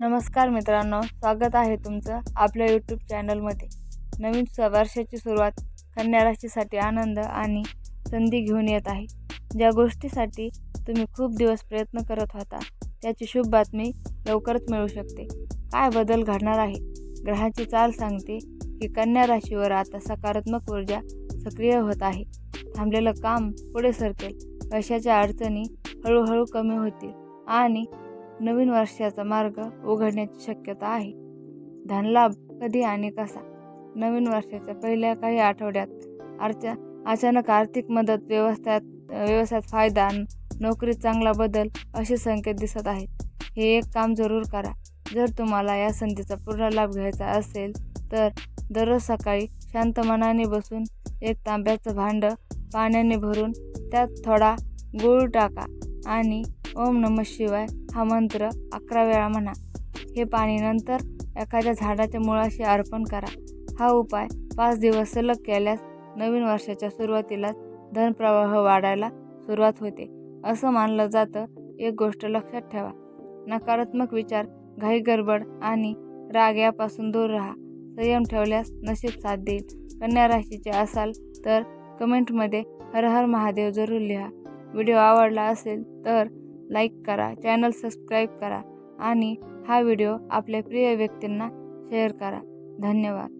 नमस्कार मित्रांनो स्वागत आहे तुमचं आपल्या यूट्यूब चॅनलमध्ये नवीन स वर्षाची सुरुवात कन्या राशीसाठी आनंद आणि संधी घेऊन येत आहे. ज्या गोष्टीसाठी तुम्ही खूप दिवस प्रयत्न करत होता त्याची शुभ बातमी लवकरच मिळू शकते. काय बदल घडणार आहे? ग्रहाची चाल सांगते की कन्या राशीवर आता सकारात्मक ऊर्जा सक्रिय होत आहे. थांबलेलं काम पुढे सरकेल. पैशाच्या अडचणी हळूहळू कमी होतील आणि नवीन वर्षाचा मार्ग उघडण्याची शक्यता आहे. धनलाभ कधी आणि कसा? नवीन वर्षाच्या पहिल्या काही आठवड्यात अर्चा अचानक आर्थिक मदत व्यवसायात व्यवसायात फायदा नोकरीत चांगला बदल असे संकेत दिसत आहेत. हे एक काम जरूर करा. जर तुम्हाला या संधीचा पूर्ण लाभ घ्यायचा असेल तर दररोज सकाळी शांत मनाने बसून एक तांब्याचं भांडं पाण्याने भरून त्यात थोडा गूळ टाका आणि ओम नम शिवाय हा मंत्र अकरा वेळा म्हणा. हे पाणी नंतर एखाद्या झाडाच्या मुळाशी अर्पण करा. हा उपाय पाच दिवस सलग केल्यास नवीन वर्षाच्या सुरुवातीलाच धनप्रवाह वाढायला सुरुवात होते. असं मानलं जातं. एक गोष्ट लक्षात ठेवा. नकारात्मक विचार घाई गडबड आणि राग यापासून दूर राहा. संयम ठेवल्यास नशीब साथ देईल. कन्या राशीचे असाल तर कमेंटमध्ये हर हर महादेव जरूर लिहा. व्हिडिओ आवडला असेल तर लाईक करा चॅनल सबस्क्राईब करा आणि हा व्हिडिओ आपल्या प्रिय व्यक्तींना शेअर करा. धन्यवाद.